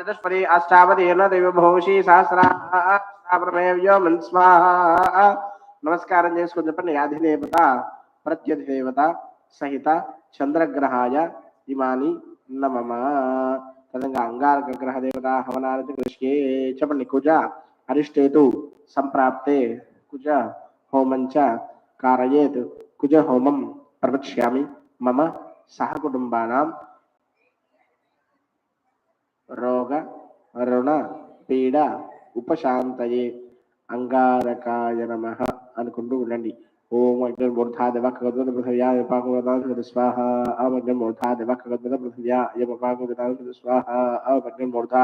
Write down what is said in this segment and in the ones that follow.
చతుష్పరి అష్టావదీర్ణ దివ్యభూషి సహస్రామేవ్యో మన్ స్వాహ. నమస్కారం చేసుకుని చెప్పండి. అధిదేవత ప్రత్యధిదేవత సహిత చంద్రగ్రహాయ ఇమాని నమమ తదంగా అంగారక గ్రహ దేవత హవనారతి కృష్ణే. చెప్పండి. కుజ అరిష్టేతు సంప్రాప్తే. కుజ హోమం చ కుజ హోమం ప్రవక్ష్యామి. మమ సహ కుటుంబానాం రోగ రుణ పీడ ఉపశాంతయే అంగారకాయ నమ అనుకుంటూ ఉండండి ఓం అగ్ని మూర్ధాదేవ ఖగద్వత పృథివ్యా యపాకుగదాసు స్వాహ ఓం అగ్ని మూర్ధాదేవ ఖగద్వత పృథివ్యా యపాకుగదాసు స్వాహ ఓం అగ్ని మూర్ధా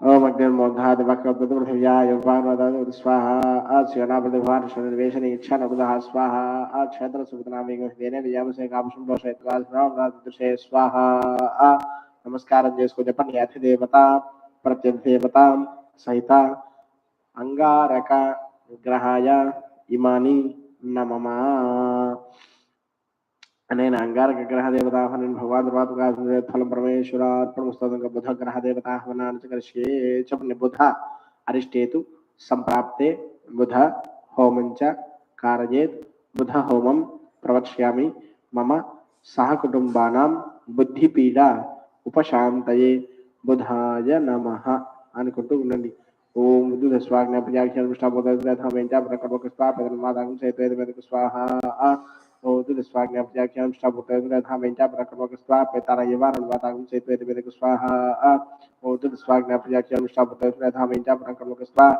ओम अग्निर्मूर्धा दिवः ककोत्पतिः पृथिव्या अयम् अपागोदावति स्वाहा अश्वना प्रतिभार शनिवेशन इच्छा नकुदः स्वाहा अक्षेत्र सुकृतनामे देने विजयामसे कामशं दोषयत्वास्रावृषे स्वाहा నమస్కారం చేసుకుని చెప్పండి అధిదేవత ప్రత్యధిదేవత సహిత అంగారక గ్రహాయ ఇమాని నమమ అనేన అంగారక గ్రహ దేవతాహనన్ భగవాన్ దుర్వాతుగా ఫలం పరమేశ్వరార్పణముస్తదంగ బుధ గ్రహ దేవతాహవనాన్ని చ కరిష్యే చెప్పండి బుధ అరిష్టేతు సంప్రాప్తే బుధ హోమం చ కారయేత్ బుధ హోమం ప్రవక్ష్యామి మమ సహ కుటుంబానాం బుద్ధిపీడ ఉపశాంతయే బుధాయ నమః అనుకుంటూ ఉండండి ఓం విద్యుత్ స్వాజ్ఞ ప్రజాఖ్యాన విష్టాబోధ ప్రకటక స్వాపదన మాదాగం చైతేద మెదక స్వాహ ऊर्जुन स्वाज्ञाप्याख्यां श्रापुटधामेञ्चापरकर्मक स्वाहा पैतारायवारणवातागं चैतवेदवेदक स्वाहा ऊर्जुन स्वाज्ञाप्याख्यां श्रापुटधामेञ्चापरकर्मक स्वाहा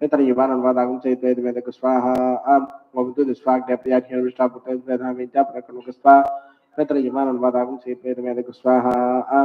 पैतारायवारणवातागं चैतवेदवेदक स्वाहा ऊर्जुन स्वाज्ञाप्याख्यां श्रापुटधामेञ्चापरकर्मक स्वाहा पैतारायवारणवातागं चैतवेदवेदक स्वाहा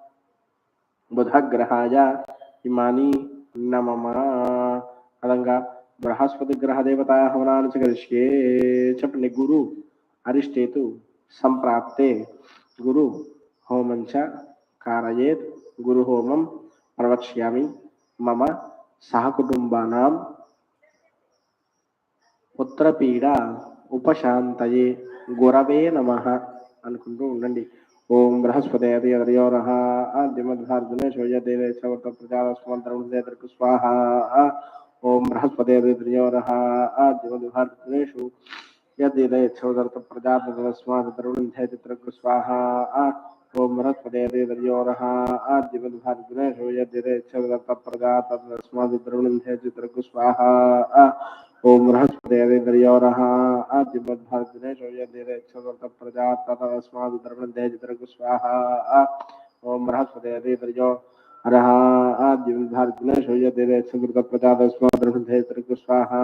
బుధగ్రహాయ ఇమాని నమమా. అదంగా బృహస్పతి గ్రహ దేవతా హవనాన్ని చ కరిష్యే చెప్పండి గురు అరిష్టేతు సంప్రాప్తే. గురు హోమంచ కారయేత్. గురు హోమం ప్రవక్ష్యామి. మమ సహకుటుంబానాం. పుత్రపీడ ఉపశాంతయే. గురవే నమ అనుకుంటూ ఉండండి. ओम बृहस्पतियोरः आद्यमद्भार्जुनेश्वयदेवेशवर्तप्रजास्मन्तरणेतर्क स्वाहा ॐ बृहस्पतियोरः आद्यमद्भार्जुनेषु यद्यदेच्छवर्तप्रजातस्मात् तरुणं जयतित्रक स्वाहा ओम रत्पदेदेदर्योरः आद्यवद्भार्गुणेषु यद्यदेच्छप्रजा तदस्मादिद्रवणन्धेचित्रगु स्वाहा ओम बृहस्पतिर्योरः आद्यवद्भार्गुणेषु यद्यदेच्छप्रजा तदस्मादिद्रवणन्धेचित्रगु स्वाहा ओम बृहस्पतिर्यो अरः आद्यवद्भार्गुणेषु यद्यदेच्छप्रजा तदस्मादिद्रवणन्धेचित्रगु स्वाहा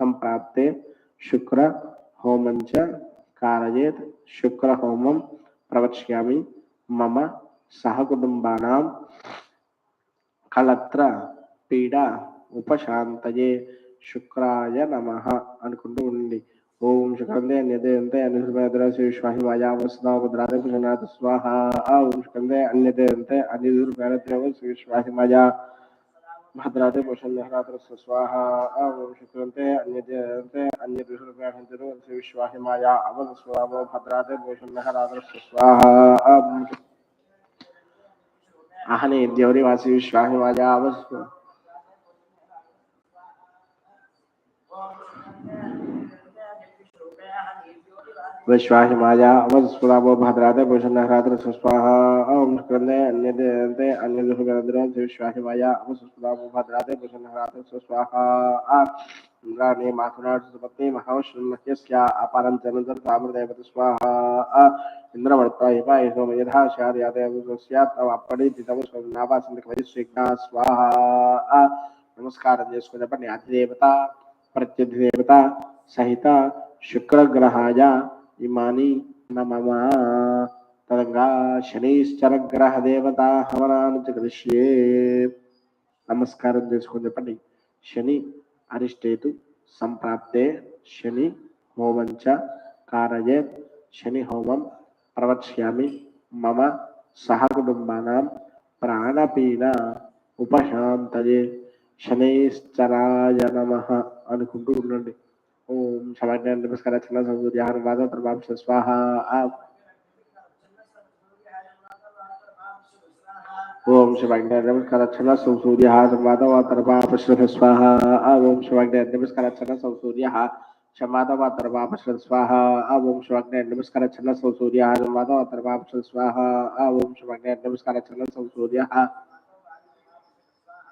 సంప్రాప్తే శుక్ర హోమంచ కారయేత్ శుక్ర హోమం ప్రవక్ష్యామి మమ సహకుటుంబానాం కలత్ర పీడ ఉపశాంతయే శుక్రాయ నమ అనుకుంటూ ఉండి ఓం శుకందే అన్యదే అంతే అనిర్వేదరసి విశ్వాహి మాయా వసుదా భద్రాదే పుజనాథ స్వాహ ఓం శుకందే అన్యదే అంతే అనిర్వేదరసి भद्राते पुषल्यहरातरस्य स्वाहा अवशुक्रन्ते अन्यजयन्ते अन्यदुषुरभ्याभ्यन्तरो अस्य विश्वाहि माया अवस्वरावो भद्राते पुषल्यहरातरस्य स्वाहा आहने देवरे वासि विश्वाहि माया अवस्व विश्वासमाजा अमजस्फुरावो भद्राते पुरुषनहरात्र सुस्वाहा ॐ स्कन्दे अन्यदे अन्यदुहगरद्रं विश्वासमाजा अमजस्फुरावो भद्राते पुरुषनहरात्र सुस्वाहा सुपत्नी अपारं स्वाहा यथा तव स्वाहा नमस्कार जिसको जपन आदि देवता सहिता, शुक्र ग्रहाया ఇమాని నమమా తదంగా శనీశ్చర గ్రహ దేవత హవనాన్ని కలిష్యే నమస్కారం చేసుకొని చెప్పండి। శని అరిష్టేతు సంప్రాప్తే శని హోమంచ కారయే శని హోమం ప్రవక్ష్యామి మమ సహకుటుంబానాం ప్రాణపీన ఉపశాంతయే శనైశ్చరాయ నమ అనుకుంటూ ఉండండి। ओम क्षमाज्ञान नमस्कार छना संसूर्यान वादा परमांश स्वाहा। आप ओम शिवाग्ञ नमस्कार छना संसूर्य संवादा परमापश्रथ स्वाहा। ओम शिवाग्ञ नमस्कार छना संसूर्य क्षमादा तरवापश्रथ स्वाहा। ओम शिवाग्ञ नमस्कार छना संसूर्य संवादा तरवापश्रथ स्वाहा। ओम शिवाग्ञ नमस्कार छना संसूर्य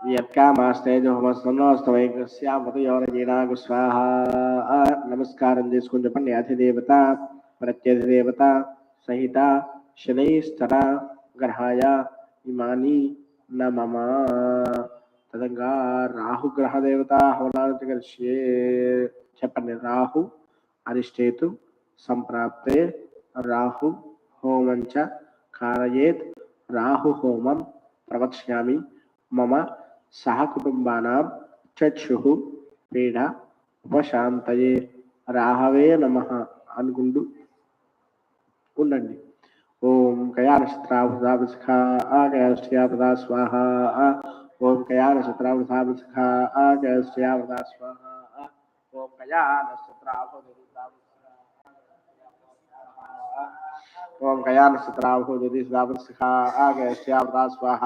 యత్కామాస్తే జోమస్తమస్తమైకస్యామతయోరజీనాగు స్వాహ నమస్కారం చేసుకుని చెప్పండి అధిదేవత ప్రత్యధిదేవత సహిత శనైస్తర గ్రహాయ ఇమాని నమమ తదంగా రాహు గ్రహ దేవత హవనాన్ని కలిసే చెప్పండి రాహు అరిష్టేతు సంప్రాప్తే రాహు హోమంచ కారయేత్ రాహు హోమం ప్రవక్ష్యామి మమ సహకుటుంబానాం చక్షు పీడ ఉపశాంతయే రాహవే నమ అనుకుంటూ ఉండండి ఓం కయా నక్షత్రాభుధాభిఖా ఆగయశ్రియాపదా స్వాహ ఓం కయా నక్షత్రాభుధాభిఖా ఆగయశ్రియాపదా స్వాహ ఓం కయా నక్షత్రాభుధాభిఖా ఓం కయా నక్షత్రాభుధాభిఖా ఆగయశ్రియాపదా స్వాహ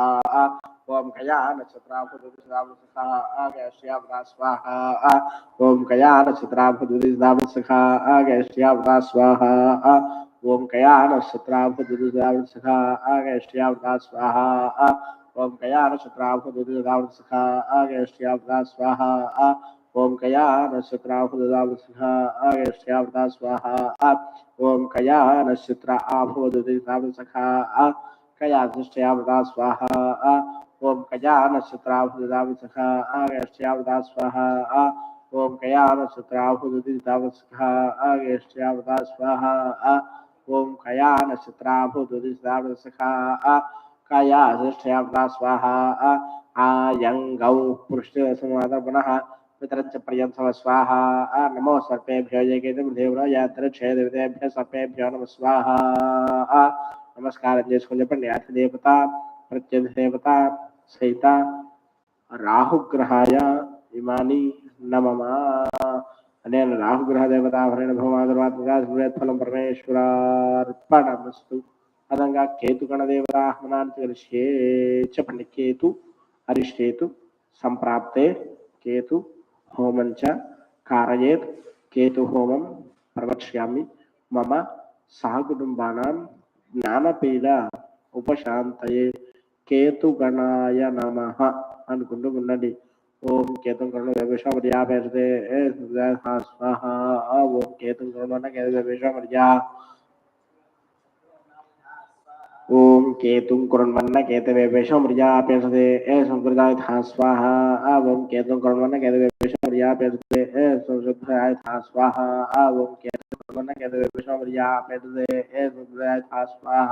ओम कया नक्षत्राभुदिशावृसखा आगैश्यावरा स्वाहा ओम कया नक्षत्राभुदिशावृसखा आगैश्यावरा स्वाहा ओम कया नक्षत्राभुदिशावृसखा आगैश्यावरा स्वाहा ओम कया नक्षत्राभुदिशावृसखा आगैश्यावरा स्वाहा ओम कया नक्षत्राभुदिशावृसखा आगैश्यावरा स्वाहा ओम कया नक्षत्राभुदिशावृसखा कया दृष्टया स्वाहा ఓం కయా నక్షత్రాభుధాభిఖా ఆగయశ్రియాపదా స్వాహ ఓం కయా నక్షత్రాభుధాభిఖా ఆగయశ్రియాపదా స్వాహ ఓం కయా నక్షత్రాభుధాభిఖా కయా దృష్ట్యావదా స్వాహ ఆయంగౌ పృష్ఠసమాద పునః పితరంచ పర్యంతమ స్వాహ నమో సర్పేభ్యో జగేతం దేవరా యాత్రక్షేదేభ్య సర్పేభ్యో నమ స్వాహ నమస్కారం చేసుకుని చెప్పండి. అతిదేవత ప్రత్యేక దేవత సహిత రాహుగ్రహాయ ఇమాని నమమా అనేన రాహుగ్రహ దేవతాభరణ భవమాధుర్వాత్మగా ఫలం పరమేశ్వరార్పణమస్తు. అదంగా కేతుగణ దేవతాహ్మనాన్ని కలిసే చెప్పండి. కేతు అరిష్టేతు సంప్రాప్తే కేతు హోమంచ కారయేత్ కేతు హోమం ప్రవక్ష్యామి మమ సహకుటుంబానాం జ్ఞానపీడ ఉపశాంతయే. కేతుగణాయ నమ అనుకుంటూ ఉండండి ఓం కేతం కరుణ విషమర్యాపేషతే స్వాహ ఓం కేతం కరుణ కేత విషమర్యా ఓం కేతుం కురుణ్వన్న కేతవే విషమర్యాపేషతే ఏ సంకృతాయ థా స్వాహ ఓం కేతుం కురుణ్వన్న కేతవే విషమర్యాపేషతే ఏ సంశుద్ధాయ థా స్వాహ ఓం కేతుం కురుణ్వన్న కేతవే విషమర్యాపేషతే ఏ సంకృతాయ థా స్వాహ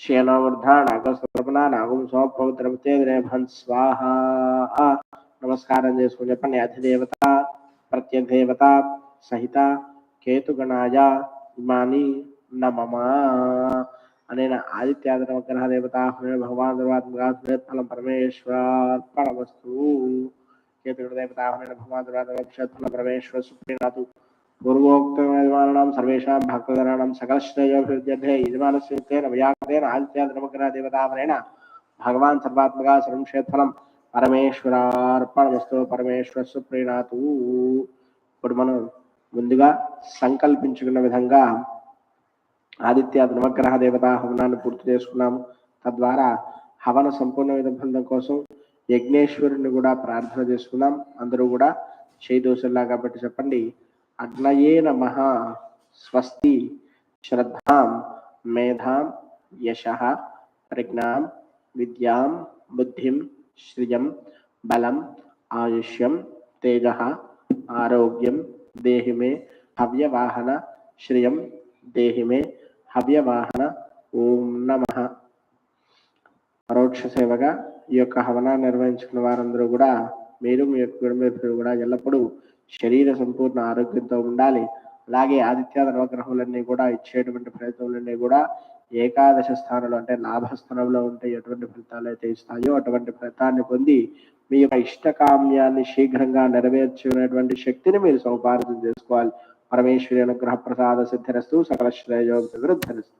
ఆ నాగస్వరపణ నాగం శిల్పానాం గ్రేభన్ స్వాహ నమస్కారం చేసుకుని చెప్పండి. అధిదేవత ప్రత్యదేవత సహిత కేతుగణాయ ఇమాని నమమా అనేన ఆదిత్యాది నవగ్రహ భగవాన్ దుర్వాత్మగా ఫలం పరమేశ్వరార్పణమస్తు కేతుగణ దేవత భగవాన్ దుర్వాత్మ ఫలం పరమేశ్వర సుప్రీణాతు పూర్వోక్తమానాం సర్వేషాం భక్తజనానాం సకలశ్రేయోభివృద్ధ్యర్థే యజమానస్య తేన ఆదిత్య ఆదిత్యాది నవగ్రహ దేవతావరేణ భగవాన్ సర్వాత్మక సర్వం క్షేత్ఫలం పరమేశ్వరార్పణమస్తు పరమేశ్వర సుప్రీణాతు ఇప్పుడు మనం ముందుగా సంకల్పించుకున్న విధంగా ఆదిత్య నవగ్రహ దేవతా హవనాన్ని పూర్తి చేసుకున్నాము. తద్వారా హవన సంపూర్ణ విధబంధం కోసం యజ్ఞేశ్వరుని కూడా ప్రార్థన చేసుకున్నాం. అందరూ కూడా చేదోసల్లా కాబట్టి చెప్పండి. అగ్నయే నమ స్వస్తి శ్రద్ధాం మేధాం యశ ప్రజ్ఞాం విద్యాం బుద్ధిం శ్రియం బలం ఆయుష్యం తేజ ఆరోగ్యం దేహి మే హవ్యవాహన శ్రియం దేహి మే హవ్యవాహన ఓం నమ. పరోక్ష సేవగా ఈ యొక్క హవనాన్ని నిర్వహించుకున్న వారందరూ కూడా మీరు మీ యొక్క కుటుంబీకులు కూడా ఎల్లప్పుడూ శరీర సంపూర్ణ ఆరోగ్యంతో ఉండాలి. అలాగే ఆదిత్య నవగ్రహములన్నీ కూడా ఇచ్చేటువంటి ఫలితములన్నీ కూడా ఏకాదశ స్థానంలో అంటే లాభస్థానంలో ఉంటే ఎటువంటి ఫలితాలు అయితే ఇస్తాయో అటువంటి ఫలితాన్ని పొంది మీ యొక్క ఇష్టకామ్యాన్ని శీఘ్రంగా నెరవేర్చుకునేటువంటి శక్తిని మీరు సౌపార్జన చేసుకోవాలి. పరమేశ్వరి అనుగ్రహ ప్రసాద సిద్ధిరస్తు సకల శ్రేయోభివృద్ధిరస్తు